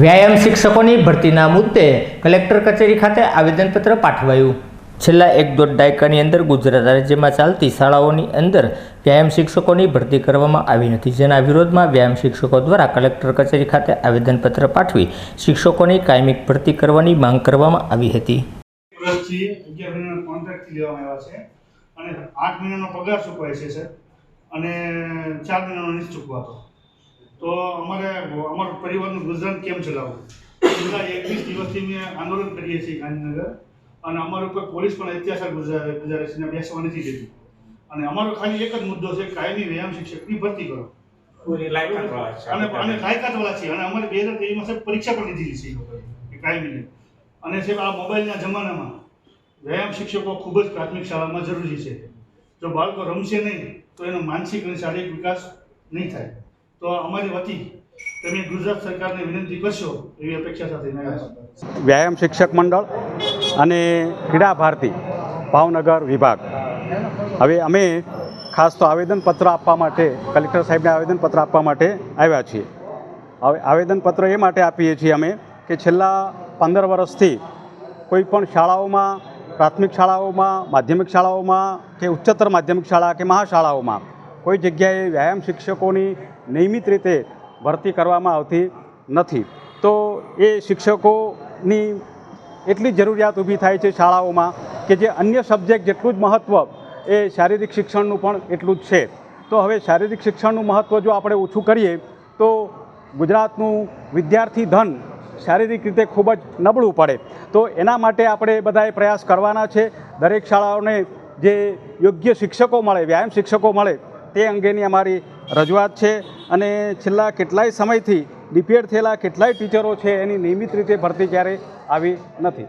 વ્યાયામ શિક્ષકોની ભરતીના મુદ્દે કલેક્ટર કચેરી ખાતે આવેદનપત્ર પાઠવાયું. છેલ્લા એક દોઢ દાયકાની અંદર ગુજરાત રાજ્યમાં ચાલતી શાળાઓની અંદર વ્યાયામ શિક્ષકોની ભરતી કરવામાં આવી નથી. જેના વિરોધમાં વ્યાયામ શિક્ષકો દ્વારા કલેક્ટર કચેરી ખાતે આવેદનપત્ર પાઠવી શિક્ષકોની કાયમિક ભરતી કરવાની માંગ કરવામાં આવી હતી. અને આઠ મહિનાનો પગાર ચૂકવાય છે અને ચાર મહિનાનો નથી ચૂકવાતો. તો અમારે અમારું પરિવારનું ગુજરાન કેમ ચલાવવું? છેલ્લા એકવીસ દિવસથી અમે આંદોલન કરીએ છીએ ગાંધીનગર. અને અમારા ઉપર પોલીસ પણ અત્યાચાર ગુજારે ગુજારે છે બેસવા નથી દેતી અને અમારો ખાલી એક જ મુદ્દો છે કાયમી વ્યાયામ શિક્ષકની ભરતી કરો. છે. અને લાયકાતવાળા છે. અને અમારે બે હજાર ત્રેવીસમાં સાહેબ પરીક્ષા પણ લીધેલી છે. એ લોકોએ અને સાહેબ આ મોબાઈલના જમાનામાં વ્યાયામ શિક્ષકો ખૂબ જ પ્રાથમિક શાળામાં જરૂરી છે. જો બાળકો રમશે નહીં તો એનો માનસિક અને શારીરિક વિકાસ નહીં થાય. તો. વ્યાયામ શિક્ષક મંડળ અને ક્રીડા ભારતી ભાવનગર વિભાગ હવે અમે ખાસ તો આવેદનપત્ર આપવા માટે, કલેક્ટર સાહેબને આવેદનપત્ર આપવા માટે આવ્યા છીએ હવે આવેદનપત્ર એ માટે આપીએ છીએ અમે કે છેલ્લા પંદર વર્ષથી કોઈ પણ શાળાઓમાં પ્રાથમિક શાળાઓમાં, માધ્યમિક શાળાઓમાં કે ઉચ્ચતર માધ્યમિક શાળા કે મહાશાળાઓમાં કોઈ જગ્યાએ વ્યાયામ શિક્ષકોની નિયમિત રીતે ભરતી કરવામાં આવતી નથી. તો એ શિક્ષકોની એટલી જરૂરિયાત ઊભી થાય છે શાળાઓમાં કે જે અન્ય સબ્જેક્ટ જેટલું જ મહત્ત્વ એ શારીરિક શિક્ષણનું પણ એટલું જ છે. તો હવે શારીરિક શિક્ષણનું મહત્ત્વ જો આપણે ઓછું કરીએ, તો ગુજરાતનું વિદ્યાર્થી ધન શારીરિક રીતે ખૂબ જ નબળું પડે. તો એના માટે આપણે બધાએ પ્રયાસ કરવાના છે. દરેક શાળાઓને જે યોગ્ય શિક્ષકો મળે, વ્યાયામ શિક્ષકો મળે તે અંગેની અમારી રજૂઆત છે અને છેલ્લા કેટલાય સમયથી ડિપેર થયેલા કેટલાય ટીચરો છે એની નિયમિત રીતે ભરતી ક્યારેય આવી નથી.